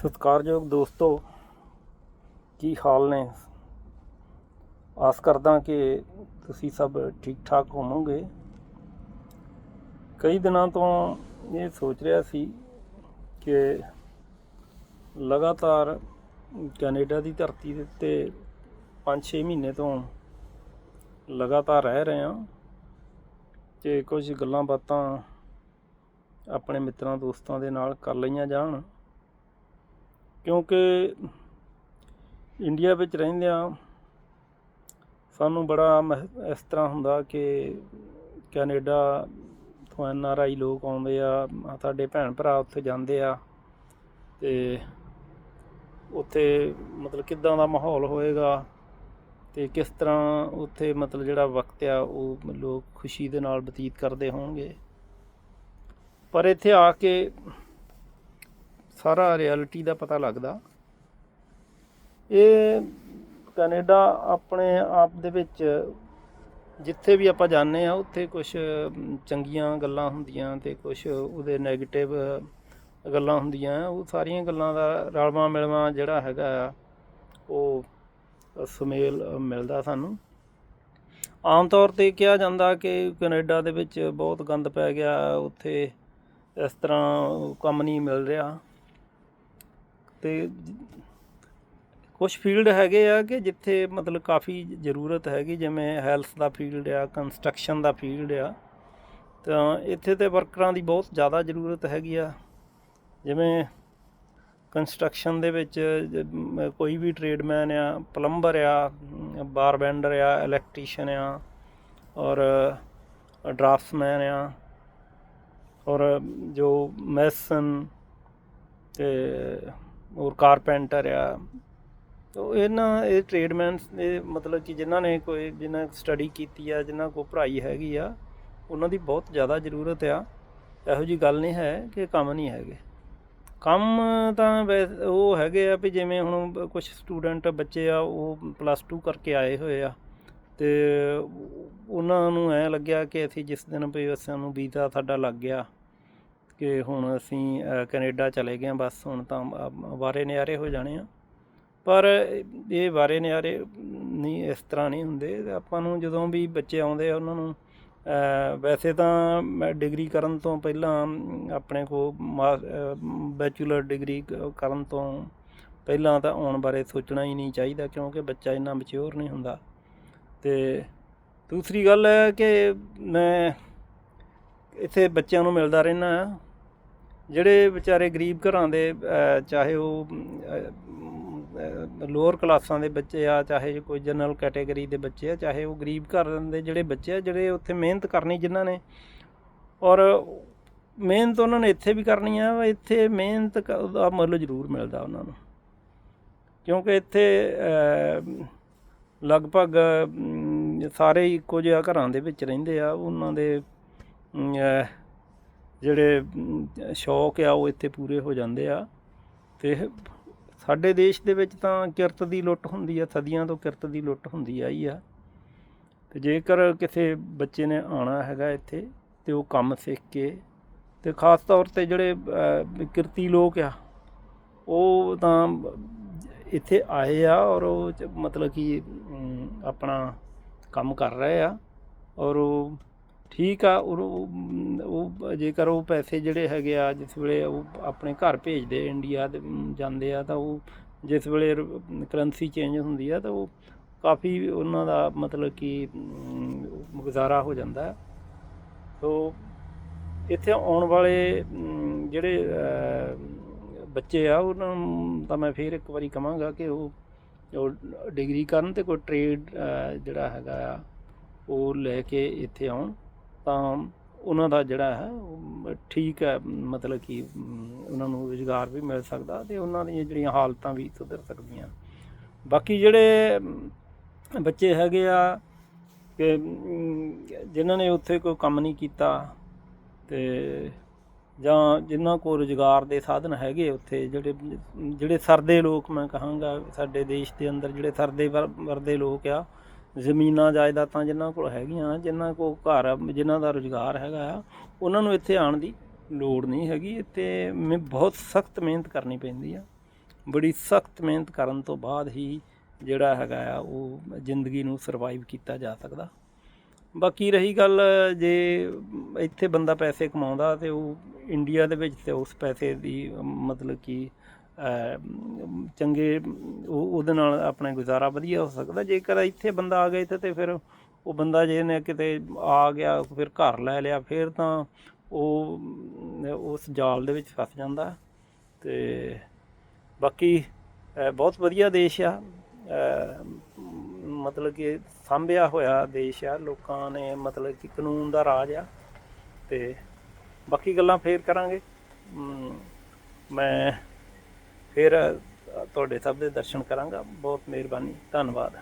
ਸਤਿਕਾਰਯੋਗ ਦੋਸਤੋ, ਕੀ ਹਾਲ ਨੇ? ਆਸ ਕਰਦਾ ਕਿ ਤੁਸੀਂ ਸਭ ਠੀਕ ਠਾਕ ਹੋਵੋਗੇ। ਕਈ ਦਿਨਾਂ ਤੋਂ ਇਹ ਸੋਚ ਰਿਹਾ ਸੀ ਕਿ ਲਗਾਤਾਰ ਕੈਨੇਡਾ ਦੀ ਧਰਤੀ ਦੇ ਉੱਤੇ 5-6 ਮਹੀਨੇ ਤੋਂ ਲਗਾਤਾਰ ਰਹਿ ਰਹੇ ਹਾਂ ਤੇ ਕੁਝ ਗੱਲਾਂ ਬਾਤਾਂ ਆਪਣੇ ਮਿੱਤਰਾਂ ਦੋਸਤਾਂ ਦੇ ਨਾਲ ਕਰ ਲਈਆਂ ਜਾਣ। ਕਿਉਂਕਿ ਇੰਡੀਆ ਵਿੱਚ ਰਹਿੰਦਿਆਂ ਸਾਨੂੰ ਬੜਾ ਮਹ- ਇਸ ਤਰ੍ਹਾਂ ਹੁੰਦਾ ਕਿ ਕੈਨੇਡਾ ਤੋਂ ਐਨ ਆਰ ਆਈ ਲੋਕ ਆਉਂਦੇ ਆ ਸਾਡੇ ਭੈਣ ਭਰਾ ਉੱਥੇ ਜਾਂਦੇ ਆ ਤੇ ਉੱਥੇ ਮਤਲਬ ਕਿੱਦਾਂ ਦਾ ਮਾਹੌਲ ਹੋਏਗਾ ਤੇ ਕਿਸ ਤਰ੍ਹਾਂ ਉੱਥੇ ਮਤਲਬ ਜਿਹੜਾ ਵਕਤ ਆ, ਉਹ ਲੋਕ ਖੁਸ਼ੀ ਦੇ ਨਾਲ ਬਤੀਤ ਕਰਦੇ ਹੋਣਗੇ। ਪਰ ਇੱਥੇ ਆ ਕੇ ਸਾਰਾ ਰਿਐਲਿਟੀ ਦਾ ਪਤਾ ਲੱਗਦਾ। ਇਹ ਕੈਨੇਡਾ ਆਪਣੇ ਆਪ ਦੇ ਵਿੱਚ ਜਿੱਥੇ ਵੀ ਆਪਾਂ ਜਾਂਦੇ ਆ ਉੱਥੇ ਕੁਝ ਚੰਗੀਆਂ ਗੱਲਾਂ ਹੁੰਦੀਆਂ ਤੇ ਕੁਝ ਉਹਦੇ 네ਗੇਟਿਵ ਗੱਲਾਂ ਹੁੰਦੀਆਂ। ਉਹ ਸਾਰੀਆਂ ਗੱਲਾਂ ਦਾ ਰਲਵਾ ਮਿਲਵਾ ਜਿਹੜਾ ਹੈਗਾ ਆ, ਉਹ ਸੁਮੇਲ ਮਿਲਦਾ ਸਾਨੂੰ। ਆਮ ਤੌਰ ਤੇ ਕਿਹਾ ਜਾਂਦਾ ਕਿ ਕੈਨੇਡਾ ਦੇ ਵਿੱਚ ਬਹੁਤ ਗੰਦ ਪੈ ਗਿਆ, ਉੱਥੇ ਇਸ ਤਰ੍ਹਾਂ ਕੰਮ ਨਹੀਂ ਮਿਲ ਰਿਹਾ। ਤੇ ਕੁਝ ਫੀਲਡ ਹੈਗੇ ਆ ਕਿ ਜਿੱਥੇ ਮਤਲਬ ਕਾਫੀ ਜ਼ਰੂਰਤ ਹੈਗੀ, ਜਿਵੇਂ ਹੈਲਥ ਦਾ ਫੀਲਡ ਆ, ਕੰਸਟਰਕਸ਼ਨ ਦਾ ਫੀਲਡ ਆ, ਤਾਂ ਇੱਥੇ ਤੇ ਵਰਕਰਾਂ ਦੀ ਬਹੁਤ ਜ਼ਿਆਦਾ ਜ਼ਰੂਰਤ ਹੈਗੀ ਆ। ਜਿਵੇਂ ਕੰਸਟਰਕਸ਼ਨ ਦੇ ਵਿੱਚ ਕੋਈ ਵੀ ਟ੍ਰੇਡਮੈਨ ਆ, ਪਲੰਬਰ ਆ, ਬਾਰਬੈਂਡਰ ਆ, ਇਲੈਕਟ੍ਰੀਸ਼ੀਅਨ ਆ, ਔਰ ਡਰਾਫਟਸਮੈਨ ਆ, ਔਰ ਜੋ ਮੈਸਨ ਤੇ ਹੋਰ ਕਾਰਪੈਂਟਰ ਆ। ਤੋ ਇਹਨਾਂ ਇਹ ਟ੍ਰੇਡਮੈਨਸ ਦੇ ਮਤਲਬ ਕਿ ਜਿਨ੍ਹਾਂ ਨੇ ਕੋਈ, ਜਿਨ੍ਹਾਂ ਸਟੱਡੀ ਕੀਤੀ ਆ, ਜਿਨ੍ਹਾਂ ਕੋ ਪੜ੍ਹਾਈ ਹੈਗੀ ਆ, ਉਹਨਾਂ ਦੀ ਬਹੁਤ ਜ਼ਿਆਦਾ ਜ਼ਰੂਰਤ ਆ। ਇਹੋ ਜੀ ਗੱਲ ਨਹੀਂ ਹੈ ਕਿ ਕੰਮ ਨਹੀਂ ਹੈਗੇ। ਕੰਮ ਤਾਂ ਵੈਸ, ਉਹ ਹੈਗੇ ਆ ਵੀ ਜਿਵੇਂ ਹੁਣ ਕੁਝ ਸਟੂਡੈਂਟ ਬੱਚੇ ਆ, ਉਹ ਪਲੱਸ 2 ਕਰਕੇ ਆਏ ਹੋਏ ਆ। ਤੇ ਉਹਨਾਂ ਨੂੰ ਐ ਲੱਗਿਆ ਕਿ ਅਸੀਂ ਜਿਸ ਦਿਨ ਵੀ ਸਾਨੂੰ ਵੀਜ਼ਾ ਸਾਡਾ ਲੱਗ ਗਿਆ ਕਿ ਹੁਣ ਅਸੀਂ ਅ, ਕੈਨੇਡਾ ਚਲੇ ਗਏ ਹਾਂ ਬਸ ਹੁਣ ਤਾਂ ਵਾਰੇ ਨਿਆਰੇ ਹੋ ਜਾਣੇ ਆ। ਪਰ ਇਹ ਵਾਰੇ ਨਿਆਰੇ ਨਹੀਂ ਇਸ ਤਰ੍ਹਾਂ ਨਹੀਂ ਹੁੰਦੇ। ਆਪਾਂ ਨੂੰ ਜਦੋਂ ਵੀ ਬੱਚੇ ਆਉਂਦੇ ਆ ਉਹਨਾਂ ਨੂੰ ਵੈਸੇ ਤਾਂ ਮੈਂ ਡਿਗਰੀ ਕਰਨ ਤੋਂ ਪਹਿਲਾਂ ਅਮ, ਆਪਣੇ ਕੋ ਬੈਚਲਰ ਡਿਗਰੀ ਕਰਨ ਤੋਂ ਪਹਿਲਾਂ ਤਾਂ ਆਉਣ ਬਾਰੇ ਸੋਚਣਾ ਹੀ ਨਹੀਂ ਚਾਹੀਦਾ ਕਿਉਂਕਿ ਬੱਚਾ ਇੰਨਾ ਮੈਚੁਰ ਨਹੀਂ ਹੁੰਦਾ। ਤੇ ਦੂਸਰੀ ਗੱਲ ਹੈ ਕਿ ਮੈਂ ਇੱਥੇ ਬੱਚਿਆਂ ਨੂੰ ਮਿਲਦਾ ਰਹਿਣਾ ਜਿਹੜੇ ਵਿਚਾਰੇ ਗਰੀਬ ਘਰਾਂ ਦੇ ਚਾਹੇ ਉਹ ਲੋਅਰ ਕਲਾਸਾਂ ਦੇ ਬੱਚੇ ਆ, ਚਾਹੇ ਕੋਈ ਜਨਰਲ ਕੈਟਾਗਰੀ ਦੇ ਬੱਚੇ ਆ, ਚਾਹੇ ਉਹ ਗਰੀਬ ਘਰ ਦੇ ਜਿਹੜੇ ਬੱਚੇ ਆ, ਜਿਹੜੇ ਉੱਥੇ ਮਿਹਨਤ ਕਰਨੀ ਜਿਨ੍ਹਾਂ ਨੇ, ਔਰ ਮਿਹਨਤ ਉਹਨਾਂ ਨੇ ਇੱਥੇ ਵੀ ਕਰਨੀ ਆ, ਇੱਥੇ ਮਿਹਨਤ ਦਾ ਮੁੱਲ ਜ਼ਰੂਰ ਮਿਲਦਾ ਉਹਨਾਂ ਨੂੰ। ਕਿਉਂਕਿ ਇੱਥੇ ਲਗਭਗ ਸਾਰੇ ਇੱਕੋ ਜਿਹਾ ਘਰਾਂ ਦੇ ਵਿੱਚ ਰਹਿੰਦੇ ਆ, ਉਹਨਾਂ ਦੇ ਜਿਹੜੇ ਸ਼ੌਕ ਆ, ਉਹ ਇੱਥੇ ਪੂਰੇ ਹੋ ਜਾਂਦੇ ਆ। ਤੇ ਸਾਡੇ ਦੇਸ਼ ਦੇ ਵਿੱਚ ਤਾਂ ਕਿਰਤ ਦੀ ਲੁੱਟ ਹੁੰਦੀ ਆ, ਸਦੀਆਂ ਤੋਂ ਕਿਰਤ ਦੀ ਲੁੱਟ ਹੁੰਦੀ ਆਈ ਆ। ਤੇ ਜੇਕਰ ਕਿਸੇ ਬੱਚੇ ਨੇ ਆਣਾ ਹੈਗਾ ਇੱਥੇ, ਤੇ ਉਹ ਕੰਮ ਸਿੱਖ ਕੇ, ਤੇ ਖਾਸ ਤੌਰ ਤੇ ਜਿਹੜੇ ਕਿਰਤੀ ਲੋਕ ਆ, ਉਹ ਤਾਂ ਇੱਥੇ ਆਏ ਆ ਔਰ ਉਹ ਮਤਲਬ ਕਿ ਆਪਣਾ ਕੰਮ ਕਰ ਰਹੇ ਆ। ਔਰ ਉਹ ਠੀਕ ਆ, ਉਹ ਉਹ ਜੇਕਰ ਉਹ ਪੈਸੇ ਜਿਹੜੇ ਹੈਗੇ ਆ, ਜਿਸ ਵੇਲੇ ਉਹ ਆਪਣੇ ਘਰ ਭੇਜਦੇ ਇੰਡੀਆ ਦੇ ਜਾਂਦੇ ਆ, ਤਾਂ ਉਹ ਜਿਸ ਵੇਲੇ ਕਰੰਸੀ ਚੇਂਜ ਹੁੰਦੀ ਆ, ਤਾਂ ਉਹ ਕਾਫੀ ਉਹਨਾਂ ਦਾ ਮਤਲਬ ਕਿ ਗੁਜ਼ਾਰਾ ਹੋ ਜਾਂਦਾ ਹੈ ਸੋ ਇੱਥੇ ਆਉਣ ਵਾਲੇ ਜਿਹੜੇ ਬੱਚੇ ਆ, ਉਹਨਾਂ ਨੂੰ ਤਾਂ ਮੈਂ ਫੇਰ ਇੱਕ ਵਾਰੀ ਕਹਾਂਗਾ ਕਿ ਉਹ ਉਹ ਡਿਗਰੀ ਕਰਨ ਤੇ ਕੋਈ ਟ੍ਰੇਡ ਜਿਹੜਾ ਹੈਗਾ ਆ, ਉਹ ਲੈ ਕੇ ਇੱਥੇ ਆਉਣ। ਤਾਂ ਉਹਨਾਂ ਦਾ ਜਿਹੜਾ ਹੈ ਠੀਕ ਹੈ, ਮਤਲਬ ਕਿ ਉਹਨਾਂ ਨੂੰ ਰੁਜ਼ਗਾਰ ਵੀ ਮਿਲ ਸਕਦਾ ਤੇ ਉਹਨਾਂ ਦੀਆਂ ਜਿਹੜੀਆਂ ਹਾਲਤਾਂ ਵੀ ਸੁਧਰ ਸਕਦੀਆਂ। ਬਾਕੀ ਜਿਹੜੇ ਬੱਚੇ ਹੈਗੇ ਆ ਕਿ ਜਿਨ੍ਹਾਂ ਨੇ ਉੱਥੇ ਕੋਈ ਕੰਮ ਨਹੀਂ ਕੀਤਾ ਤੇ ਜਾਂ ਜਿਨ੍ਹਾਂ ਕੋਲ ਰੁਜ਼ਗਾਰ ਦੇ ਸਾਧਨ ਹੈਗੇ ਉੱਥੇ, ਜਿਹੜੇ ਜਿਹੜੇ ਸਰਦੇ ਲੋਕ, ਮੈਂ ਕਹਾਂਗਾ ਸਾਡੇ ਦੇਸ਼ ਦੇ ਅੰਦਰ ਜਿਹੜੇ ਸਰਦੇ ਵਰ- ਵਰਦੇ ਲੋਕ ਆ ਜ਼ਮੀਨਾਂ ਜਾਇਦਾਦਾਂ ਜਿਨ੍ਹਾਂ ਕੋਲ ਹੈਗੀਆਂ ਜਿਨ੍ਹਾਂ ਕੋਲ ਘਰ ਆ, ਜਿਨ੍ਹਾਂ ਦਾ ਰੁਜ਼ਗਾਰ ਹੈਗਾ ਆ ਉਹਨਾਂ ਨੂੰ ਇੱਥੇ ਆਉਣ ਦੀ ਲੋੜ ਨਹੀਂ ਹੈਗੀ। ਇੱਥੇ ਮੈਂ ਬਹੁਤ ਸਖਤ ਮਿਹਨਤ ਕਰਨੀ ਪੈਂਦੀ ਆ। ਬੜੀ ਸਖਤ ਮਿਹਨਤ ਕਰਨ ਤੋਂ ਬਾਅਦ ਹੀ ਜਿਹੜਾ ਹੈਗਾ ਆ ਉਹ ਜ਼ਿੰਦਗੀ ਨੂੰ ਸਰਵਾਈਵ ਕੀਤਾ ਜਾ ਸਕਦਾ। ਬਾਕੀ ਰਹੀ ਗੱਲ ਜੇ ਇੱਥੇ ਬੰਦਾ ਪੈਸੇ ਕਮਾਉਂਦਾ ਤੇ ਉਹ ਇੰਡੀਆ ਦੇ ਵਿੱਚ ਤੇ ਉਸ ਪੈਸੇ ਦੀ ਮਤਲਬ ਕਿ ਚੰਗੇ ਉਹਦੇ ਨਾਲ ਆਪਣਾ ਗੁਜ਼ਾਰਾ ਵਧੀਆ ਹੋ ਸਕਦਾ। ਜੇਕਰ ਇੱਥੇ ਬੰਦਾ ਆ ਗਿਆ ਇੱਥੇ ਤੇ ਫਿਰ ਉਹ ਬੰਦਾ ਜੇ ਨੇ ਕਿਤੇ ਆ ਗਿਆ, ਫਿਰ ਘਰ ਲੈ ਲਿਆ, ਫਿਰ ਤਾਂ ਉਹ, ਉਸ ਜਾਲ ਦੇ ਵਿੱਚ ਫਸ ਜਾਂਦਾ। ਤੇ ਬਾਕੀ ਬਹੁਤ ਵਧੀਆ ਦੇਸ਼ ਆ। ਮਤਲਬ ਕਿ ਸਾਂਭਿਆ ਹੋਇਆ ਦੇਸ਼ ਆ। ਲੋਕਾਂ ਨੇ ਮਤਲਬ ਕਿ ਕਾਨੂੰਨ ਦਾ ਰਾਜ ਆ। ਤੇ ਬਾਕੀ ਗੱਲਾਂ ਫੇਰ ਕਰਾਂਗੇ। ਮੈਂ ਫਿਰ ਤੁਹਾਡੇ ਸਭ ਦੇ ਦਰਸ਼ਨ ਕਰਾਂਗਾ। ਬਹੁਤ ਮਿਹਰਬਾਨੀ। ਧੰਨਵਾਦ।